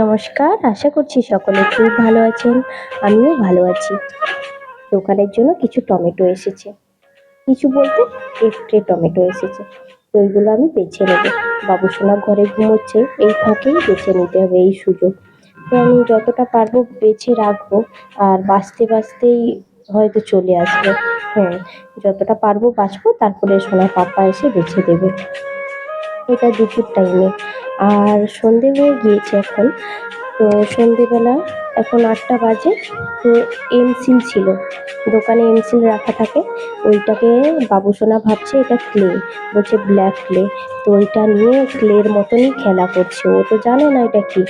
নমস্কার, আশা করছি সকলে খুব ভালো আছেন, আমিও ভালো আছি। দোকানের জন্য কিছু টমেটো এসেছে। কিছু বলতে একট্রে টমেটো এসেছে। তো ওইগুলো আমি বেছে নেব। বাবুসোনা ঘরে ঘুমোচ্ছে, এই ফাঁকেই বেছে নিতে হবে এই সুযোগ। তো আমি যতটা পারব বেছে রাখব, আর বাঁচতে বাঁচতেই হয়তো চলে আসবে। হ্যাঁ যতটা পারব বাঁচবো, তারপরে সোনার পাপা এসে বেছে দেবে। এটা দুপুর টাইমে আর সন্ধে হয়ে গিয়েছে এখন। তো সন্ধেবেলা এখন আটটা বাজে, তো এমসিল ছিল। দোকানে এমসিল রাখা থাকে, ওইটাকে বাবুসোনা ভাবছে এটা ক্লে বলছে ব্ল্যাক ক্লে তো ওইটা নিয়ে ক্লের মতনই খেলা করছে, ও তো জানে না এটা কি।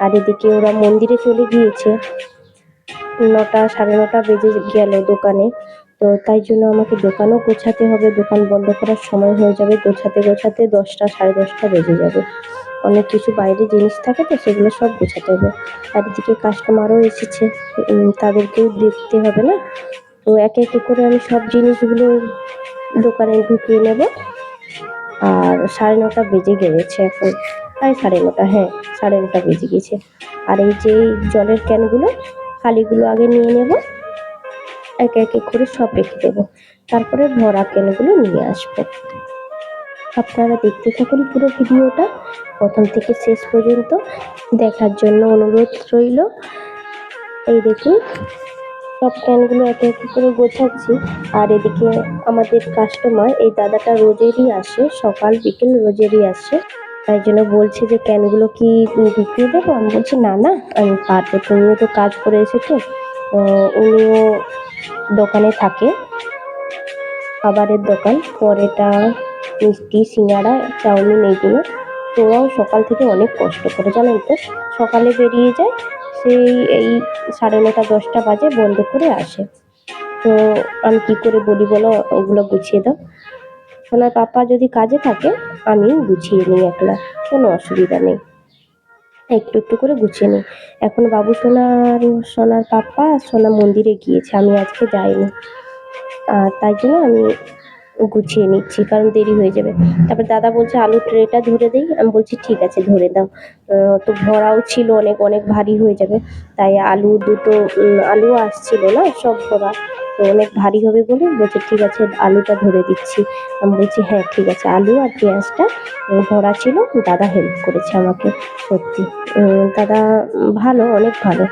আর এদিকে ওরা মন্দিরে চলে গিয়েছে। নটা, সাড়ে নটা বেজে গেল দোকানে। তো তাই জন্য আমাকে দোকানও গোছাতে হবে। দোকান বন্ধ করার সময় হয়ে যাবে। গোছাতে গোছাতে দশটা, সাড়ে দশটা বেজে যাবে। অনেক কিছু বাইরে জিনিস থাকে তো, সেগুলো সব গোছাতে হবে। আর এদিকে কাস্টমারও এসেছে তাদেরকেও দেখতে হবে না? তো একে একে করে আমি সব জিনিসগুলো দোকানে ঢুকিয়ে নেব। আর সাড়ে নটা বেজে গেছে এখন। প্রায় সাড়ে নটা হ্যাঁ সাড়ে নটা বেজে গেছে। আর এই যে জলের ক্যানগুলো খালিগুলো আগে নিয়ে নেব। একে একে করে সব রেখে দেবো। তারপরে ভরা ক্যানগুলো নিয়ে আসব। আপনারা দেখতে থাকুন পুরো ভিডিওটা। প্রথম থেকে শেষ পর্যন্ত দেখার জন্য অনুরোধ রইল। এই দেখুন, সব ক্যানগুলো একে একে করে গোছাচ্ছি। আর এদিকে আমাদের কাস্টমার এই দাদাটা রোজেরই আসে, সকাল, বিকেল রোজেরই আসে। তাই জন্য বলছে যে ক্যানগুলো কি বিক্রি দেবো? আমি বলছি, না না, আমি পারব তুমিও তো কাজ করে এসেছ। উনিও দোকানে থাকে। খাবারের দোকান। পরেটা মিষ্টি সিঙ্গাড়া চাউমিন এইগুলো। তো ওরাও সকাল থেকে অনেক কষ্ট করে জানেন তো? সকালে বেরিয়ে যায়, সেই এই সাড়ে নটা, দশটা বাজে বন্ধ করে আসে। তো আমি কী করে বলি বলো? ওগুলো গুছিয়ে দাও। সোনার পাপা যদি কাজে থাকে, আমি গুছিয়ে নিই একলা। কোনো অসুবিধা নেই। একটু একটু করে গুছিয়ে নিই। এখন বাবু সোনার সোনার পাপা আর সোনা মন্দিরে গিয়েছে, আমি আজকে যাইনি। আর তাই জন্য আমি গুছিয়ে নিচ্ছি, কারণ দেরি হয়ে যাবে। তারপর দাদা বলছে আলু ট্রেটা ধরে দিই? আমি বলছি, ঠিক আছে, ধরে দাও। তো ভরাও ছিল অনেক অনেক ভারী হয়ে যাবে। তাই আলু দুটো আলু আসছিল না, সব ভরা। তো অনেক ভারী হবে বলে বলছে, ঠিক আছে, আলুটা ধরে দিচ্ছি। আমি বলছি হ্যাঁ ঠিক আছে, আলু আর পেঁয়াজটা ভরা ছিল, দাদা হেল্প করেছে আমাকে, সত্যি। দাদা ভালো, অনেক ভালো।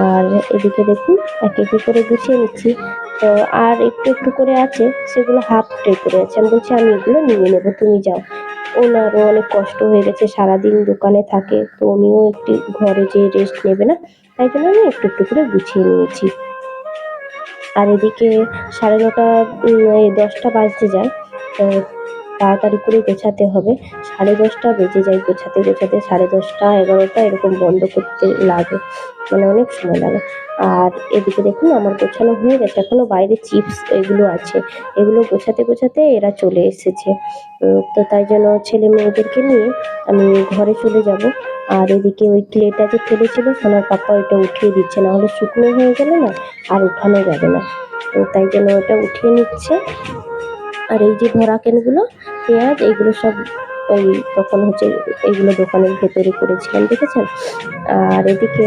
আর এদিকে দেখুন, এক একটু করে গুছিয়ে নিচ্ছি। তো আর একটু একটু করে আছে, সেগুলো হাফ ট্রে করে আছে। আমি বলছি, আমি এগুলো নিয়ে নেব, তুমি যাও। ওনারও অনেক কষ্ট হয়ে গেছে, সারাদিন দোকানে থাকে, তো উনিও একটু ঘরে যেয়ে রেস্ট নেবে না, তাই জন্য আমি একটু একটু করে গুছিয়ে নিয়েছি। আর এদিকে সাড়ে নটা দশটা বাজতে যায় তাড়াতাড়ি করে গোছাতে হবে। সাড়ে দশটা বেজে যায় গোছাতে গোছাতে সাড়ে দশটা, এগারোটা এরকম বন্ধ করতে লাগে মানে অনেক সময় লাগে। আর এদিকে দেখুন আমার গোছানো হয়ে গেছে, এখনও বাইরে চিপস এগুলো আছে। এগুলো গোছাতে গোছাতে এরা চলে এসেছে। তো তাই জন্য ছেলে মেয়েদেরকে নিয়ে আমি ঘরে চলে যাব। আর এদিকে ওই ক্লেটা যে ফেলেছিল সোনার পাপা ওইটা উঠিয়ে দিচ্ছে, না হলে শুকনো হয়ে গেলে না আর উঠানো যাবে না। তো তাই জন্য ওটা উঠিয়ে নিচ্ছে। আর এই যে ভরা কেনগুলো, পেঁয়াজ, এইগুলো সব ওই তখন হচ্ছে এইগুলো দোকানের ভেতরে করেছিলাম, দেখেছেন? আর এদিকে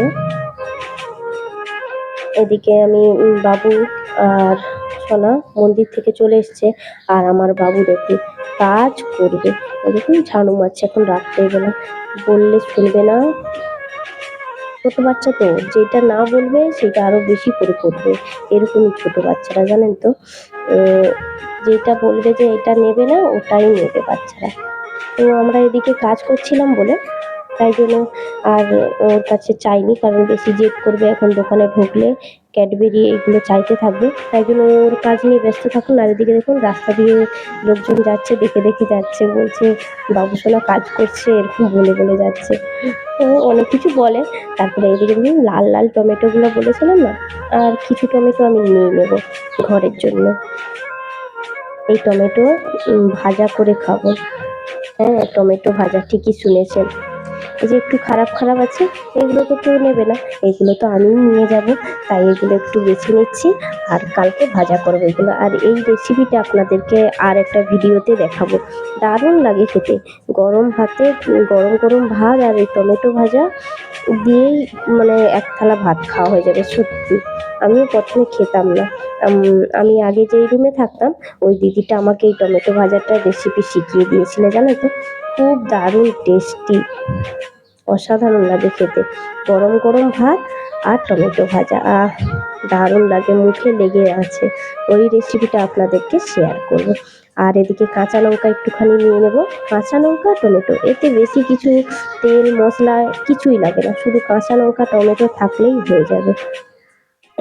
এদিকে আমি বাবু আর সোনা মন্দির থেকে চলে এসছে আর আমার বাবু দেখুন, কাজ করবে। দেখুন, ঝাড়ু মারছে এখন রাত্রেবেলা বললে শুনবে না। ছোট বাচ্চা তো, যেটা না বলবে সেটা আরও বেশি করে করবে। এরকমই ছোট বাচ্চারা, জানেন তো? যেটা বলবে যে এটা নেবে না, ওটাই নেবে বাচ্চারা। তো আমরা এদিকে কাজ করছিলাম বলে, তাই জন্য আর ওর কাছে চাইনি, কারণ বেশি জেদ করবে এখন দোকানে ঢুকলে। ক্যাডবেরি এগুলো চাইতে থাকবে। তাই জন্য ওর কাজ নিয়ে ব্যস্ত থাকুন, আর এদিকে দেখুন রাস্তা দিয়ে লোকজন যাচ্ছে, দেখে দেখে যাচ্ছে, বলছে বাবুসোনা কাজ করছে, এরকম বলে বলে যাচ্ছে। তো অনেক কিছু বলে, তারপরে এদিকে দেখুন লাল লাল টমেটোগুলো বলেছিলাম না? আর কিছু টমেটো আমি নিয়ে নেব ঘরের জন্য। এই টমেটো ভাজা করে খাব। হ্যাঁ টমেটো ভাজা, ঠিকই শুনেছেন। এই যে একটু খারাপ খারাপ আছে, এগুলো তো কেউ নেবে না। এগুলো তো আমিই নিয়ে যাব, তাই এগুলো একটু বেছে নিচ্ছি, আর কালকে ভাজা করব এগুলো। আর এই রেসিপিটা আপনাদেরকে আর একটা ভিডিওতে দেখাবো। দারুণ লাগে খেতে। গরম ভাতে, গরম গরম ভাত আর এই টমেটো ভাজা দিয়েই মানে এক থালা ভাত খাওয়া হয়ে যাবে, সত্যি। আমিও প্রথমে খেতাম না। আমি আগে যেই রুমে থাকতাম, ওই দিদিটা আমাকে এই টমেটো ভাজাটার রেসিপি শিখিয়ে দিয়েছিল, জানো তো? খুব দারুণ টেস্টি অসাধারণ লাগে খেতে। গরম গরম ভাত আর টমেটো ভাজা। আহ, দারুণ লাগে, মুখে লেগে আছে। ওই রেসিপিটা আপনাদেরকে শেয়ার করব। আর এদিকে কাঁচা লঙ্কা একটুখানি নিয়ে নেব। কাঁচা লঙ্কা, টমেটো, এতে বেশি কিছু তেল, মশলা কিছুই লাগে না। শুধু কাঁচা লঙ্কা, টমেটো থাকলেই হয়ে যাবে।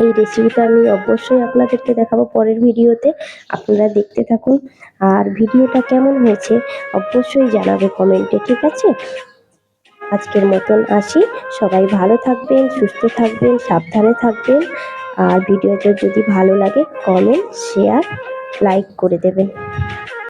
এই রেসিপিটা আমি অবশ্যই আপনাদেরকে দেখাবো পরের ভিডিওতে আপনারা দেখতে থাকুন। আর ভিডিওটা কেমন হয়েছে অবশ্যই জানাবে কমেন্টে ঠিক আছে? আজকের মতন আসি। সবাই ভালো থাকবেন, সুস্থ থাকবেন, সাবধানে থাকবেন। আর ভিডিওটা যদি ভালো লাগে কমেন্ট শেয়ার লাইক করে দেবেন।